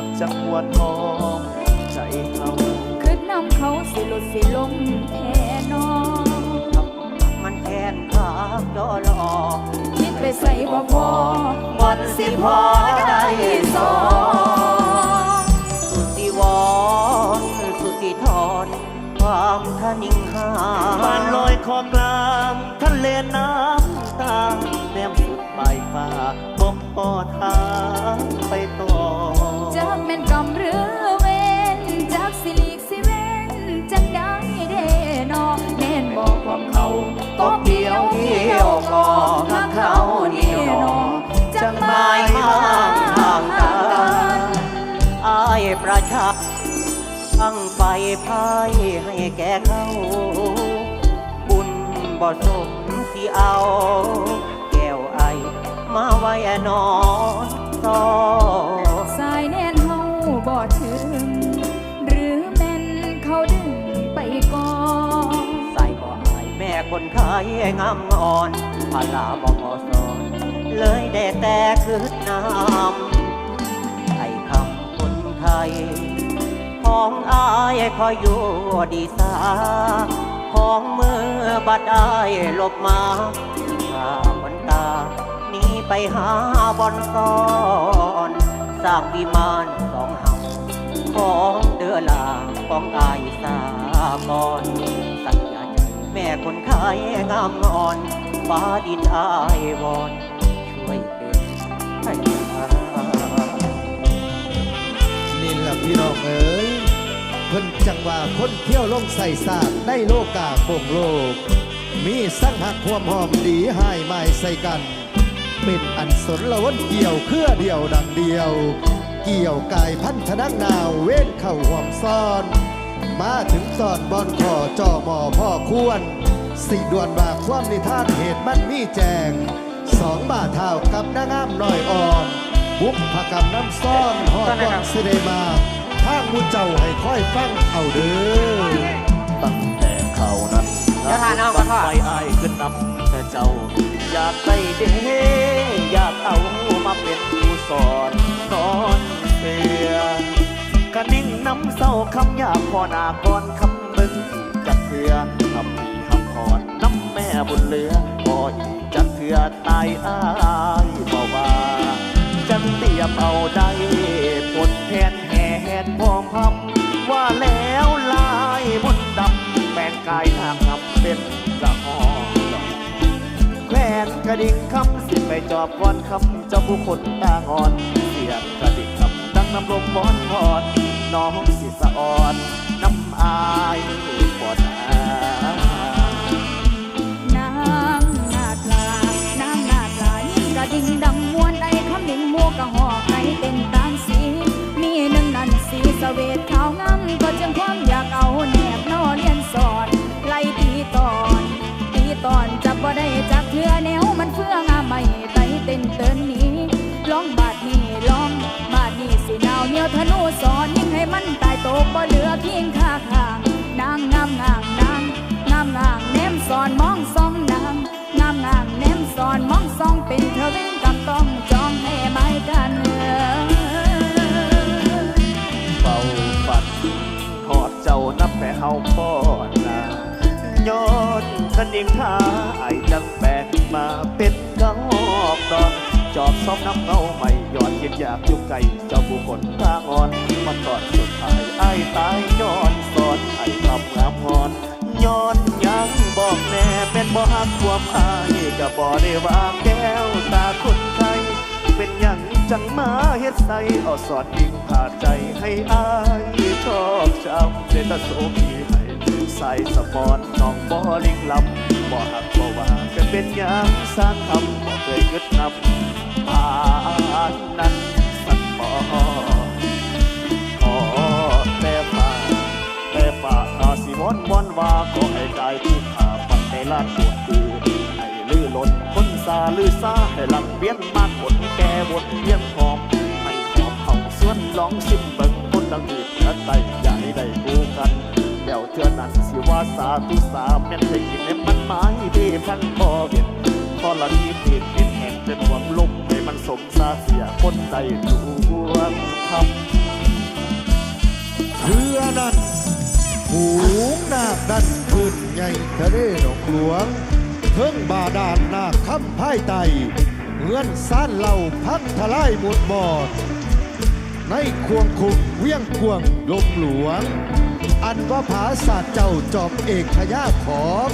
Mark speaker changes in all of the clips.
Speaker 1: นับจังหวัดทองใจเขา
Speaker 2: คือนำเขาสิลุดสิลงแทนอ
Speaker 3: มันแค้นขาจอรอ
Speaker 2: คิดไปใส่บ่พอ
Speaker 3: วันสิพอได้สอ
Speaker 2: ง
Speaker 3: สุติวรสุติธรความทะนิงหา
Speaker 1: บ้านลอยคอกลางทะเลน้ำตาแนมสุดปลายฟ้าบ่พอทางไปต่
Speaker 2: นกำหรือเวนจากสิลีกสิเวนจังได้เดนอแน่นบอกความเขาก็เดียวเดียวก็ถ้าเขานี่นอจังหมายห่างห่างกัน
Speaker 3: อายประชาตั้งไฟพายให้แก่เขา บุญบ่สมสิเอา แก้วไอมาไว้นอน
Speaker 2: งา
Speaker 3: มงอนพลาบ่พอสอนเลยได้แต่คืดน้ำไอ้คำคนไทย ของอายคอยอยู่ดีสา ของมือบัดอายหลบมาข้าวันตาหนีไปหาบอนซ่อนสร้างวิมานสองเฮาของเดือลาของอายสากรสัญญาใจแม่คนขายงามงอนฟ้าดินอายวอน ช่วยเป็นให้า
Speaker 4: นี่แหละพี่น้องเอ๋ยเพิ่นจังว่าคนเที่ยวลงใส่ศาสตร์ได้โลกาโป่งโลก มีสั่งหักความหอมดีหายไม้ใส่กัน เป็นอันสนละวนเกี่ยวเครือเดียวดังเดียว เกี่ยวกายพันธนักนาวเว้นเข้าห่วมซ่อน มาถึงตอนบอนขอจอมอพ่อควร สิด่วนบากความนิทานเหตุมันมีแจง สองบาทเท่ากับนางงามน้อยอ่อนบุกพกรรมน้ำซ่อนหอดก่อนสิได้มาทางมูเจ้าให้ค่อยฟังเอาเด้อ
Speaker 1: ตั้งแต่เขานั้น
Speaker 3: เดี๋ยวทานเอาก่อนพ่อ
Speaker 1: ไฟอายขึ้นนำแต่เจ้า อยากได้เด้อยากเอามาเป็นผู้สอนสอน พอนาก่อนคำมึงจักเถื่อคำพี่คำพอดน้ำแม่บุญเหลือบ่อีกจักเถื่อตายอายบ่ว่าจังเตรียมเอาใจปลดแทนแหนพร้อมพำว่าแล้วลายบุญดำแปลงกายทางนำเป็นกระหองแควนกระดิ่งคำสิไปจอบวอนคำเจ้าผู้คนตางอนเสียงกระดิ่งคำดังน้ำลมวอนพอด น้องสิสะอ่อนน้ำอายปอดอา
Speaker 2: นางนาดลานางนาดลายิ่งกระดิ่งดังมวนไอ้คำดิ่งมัวกะหอกไก่เต้นตามสี มีหนึ่งนันสีสเวทขาวงามก็จึงความอยากเอาแนบนอเลียนสอนไล่ตีตอน ตีตอนจับบ่ได้จักเทือแนว
Speaker 1: คนิงขาไอายจังแบกมาเป็นกระหอกดอนจอบซ้อมน้ำเงาไม่หย้อนคิดอยากอยู่ไกลเจ้าผู้คนทางอ่อนมาตอนสุดท้ายไอ้ตายย้อนสอนไอ้คำงามงอนย้อนยังบอกแน่เป็นบ่ฮักความอายก็บ่ได้ว่าแก้วตาคนไทย เป็นยังจังมาเฮ็ดใส่เอาสอดยิงผ่าใจให้อายชอบช้ำเดตโสมี ใส่สปอนน้องบ่ลิงลำบ่หักบ่ว่าจะเป็นหยังสร้างทำบ่เคยกึดนำผ่านนั้นสักบ่ขอแต่ฝ่าแต่ฝ่าอาสิวอนวอนว่าขอให้กายผู้ขาปันในลานปวดคือให้ลือล้นคนซาลือซาให้ลังเบียนมากผลแก่บนเบี้ยนหอมให้หอมเผาส่วนลองชิมเบิ่งคนดังอื่นและไตอย่าให้ได้คู่กัน เดี๋ยวเธอนั้นสิว่าสาธุสามแม่นได้ยินให้มันหมายดีพันพอเห็นขอรณีเปลี่ยนดินแห่งเป็นหวังลมให้มันสมซาเสียคนใจดวงคำ
Speaker 4: เรือนั้นหูงนาคนั้นขึ้นใหญ่ทะเลหนองหลวงเทิงบาดาลนาคคำพ่ายไตเฮือนซ่านเหล่าพังทลายหมดบอดในควงคุมเวียงควงลมหลวง อันว่าผาศาสตร์เจ้าจอบเอกพญาขอม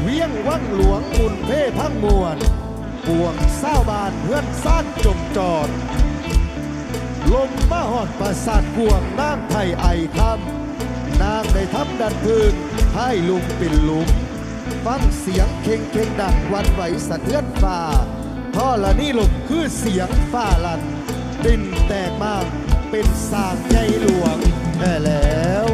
Speaker 4: เวียงวังหลวงมุนเพ่พังมวลปวงเศร้าบานเฮือนซ่านจมจอด ลมมาหอดประสาทกวงนางไทยไอคำนางได้ทำดันพื้นให้ลุมปิ่นลุมฟังเสียงเข่งเข่งดังวันไหวสะเทือนฟ้าท่อละนี่ลมคือเสียงฟ้าลัน ดินแตกมากเป็นสากใหญ่หลวงแท้แล้ว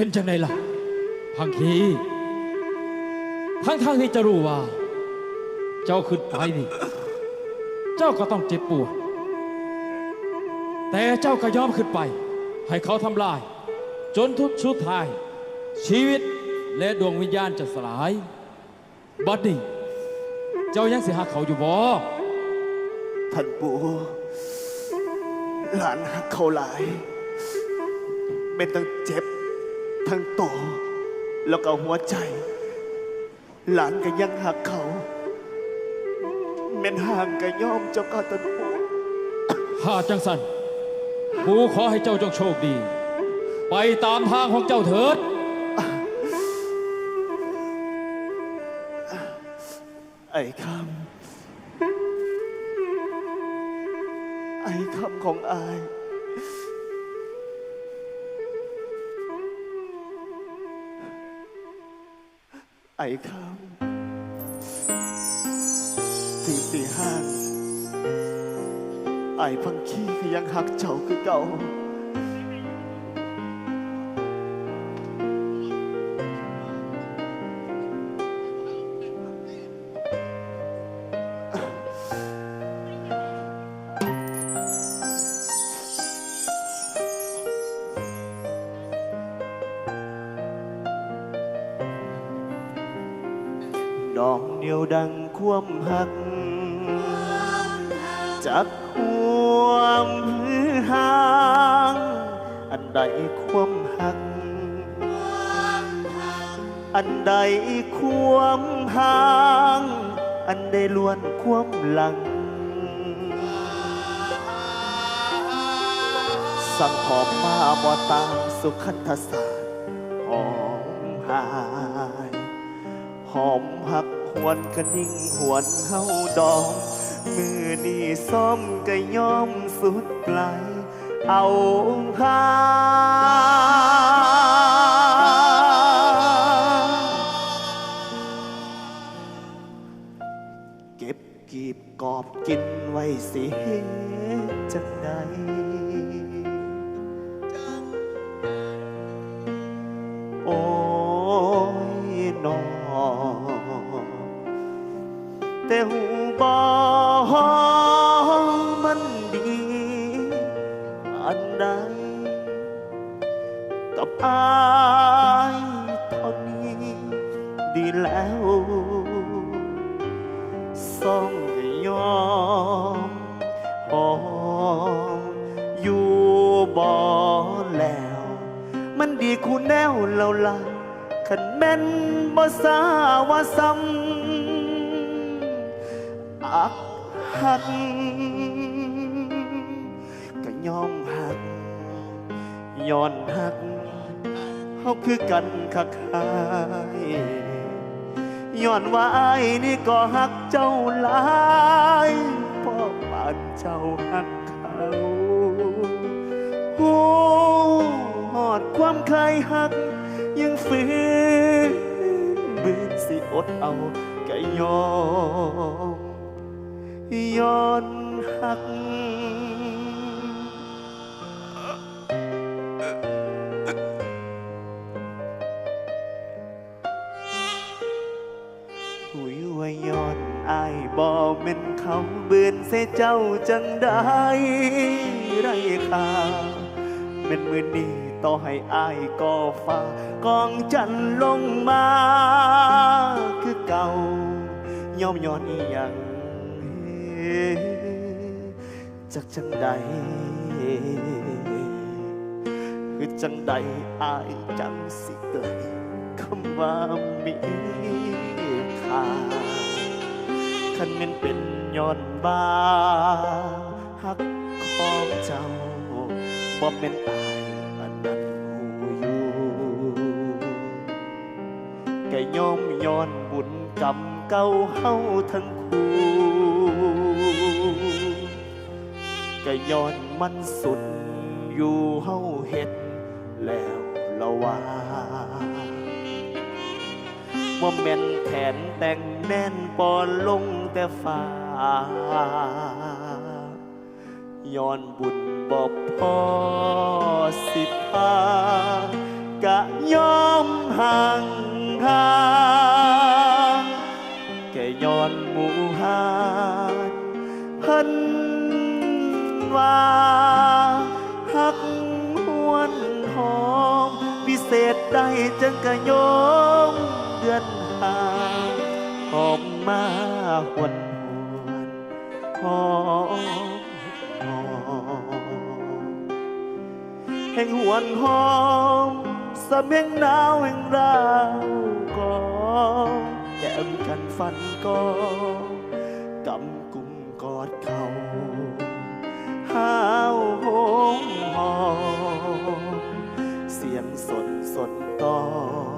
Speaker 5: เป็นจังไดล่ะ พังคีทั้งทางๆที่จะรู้ว่า เจ้าขึ้นไปนี่เจ้าก็ต้องเจ็บปวด แต่เจ้าก็ยอมขึ้นไป ให้เขาทำลาย จนทุกชุดท้าย ชีวิตและดวงวิญญาณจะสลาย บัดนี้เจ้ายังสิหาเขาอยู่บ่
Speaker 1: ท่านปู่หลานหักเขาหลาย เป็นทั้งเจ็บ ทั้งโตแล้วก็หัวใจ หลานก็ยังหักเขาเม่นห่างก็ย่อมเจ้าก็ท่านปู่
Speaker 5: หาจังสันกูขอให้เจ้าจงโชคดี ไปตามทางของเจ้าเถิด
Speaker 1: ไอ้คำไอ้คำของอาย ไอ้คำถึงสี่ห้าไอ้พังขี้ก็ยังหักเจ้าคือเก่า ดังควมหัก จากความหือหาง อันใดความหัก อันใดความห่าง อันใดล้วนความหลัง สั่งหอมมาบ่ตามสุขันธศาสตร์หอมหายหอมหัก หวนกระนิ่งหวนเฮาดอง มือนี่ซ้อมก็ยอมสุดปลายเอาหาเก็บกีบกอบกินไว้สิเฮ็ดจังใด ดีแล้วส่องยอมหอมอยู่บ่แล้ว มันดีคู่แนวเราละขันแม่นบ่สาว่าซ้ำอักหักก็ยอมหักย้อนหักเฮาคือกันคักคาย ย้อนว่าอ้ายนี่ก็หักเจ้าหลายเพ่อปานเจ้าหักเขาโอ้หอดความเคยหัก ยังฝืนบืนสิอดเอาก็ยอมย้อนหัก หุยว่าย้อนอายบอเม็นเขาเบือนเสเจ้าจังได้ไรค่าเป็นมือนี้ต่อให้อายก็ฟ้ากองจันลงมา คือเก่ายอมย้อนอีหยังจากจังใดคือจังใดอายจังสิเกิดคำว่ามี ค่าคันแมันเป็นย้อนบาหักของเจ้าบ่เป็นอายอันนั้นหูอยู่ก็ยอมย้อนบุญกรรมเก่าเฮาทั้งคู่ก็ย้อนมันสุดอยู่เฮาเฮ็ดแล้วละว่า ว่าแม่นแทนแต่งแน่นปอนลงแต่ฟ้าย้อนบุญบ่พอสิพากะยอมห่างห่างแก่ย้อนหมู่หานเพิ่นว่าหักหวนหอม พิเศษได้จังกะยอม เดือนหาหอมมาหวนหวนหอมแห่งหวนหอมสะเมียงหนาวแห่งราวก็แก้มกันฟันก็กำกุมกอดเขาห้าวโหมหอมเสียงสดสดต่อก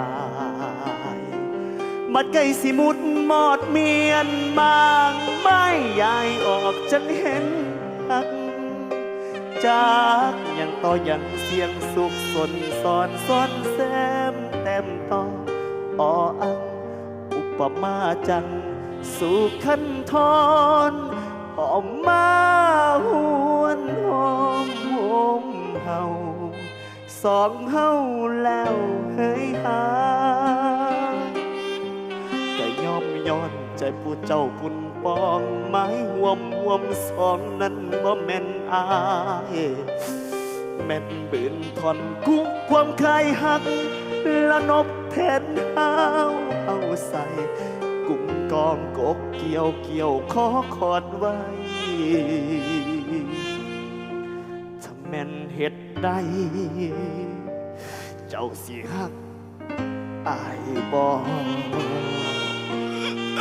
Speaker 1: ายมัดไก่สิมุดหมอดเมียนบางไม่ยายออกจังเห็นหักจากยังต่อยังเสียงสุขสนสอนซ้อนแซมแต้มต่อออังอุปมาจัง สู่ขันทอนหอมมาหวนหอมหอมเฮาสองเฮาแล้วเฮ ใจผู้เจ้าปุ่นปองไม้ห่วมห่วมสองนั้นบ่แม่นอายแม่นบืนทอนกุความคายหัก ละนบแทนเฮาเอาใส่กุมกองกกเกี่ยวเกี่ยวขอขอดไว้ถ้าแม่นเฮ็ดได้เจ้าสิหักอายบอก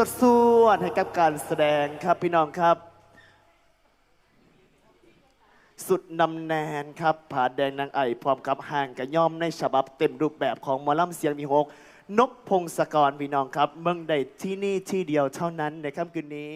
Speaker 1: สดสวดให้กับการแสดงครับพี่น้องครับ สุดนำแนนครับ ผาแดงนางไอพร้อมกับห่างกับย่อมในฉบับเต็มรูปแบบของมอลำเสียงมีหกนกพงศกรพี่น้องครับ เมืองใดที่นี่ที่เดียวเท่านั้นในค่ำคืนนี้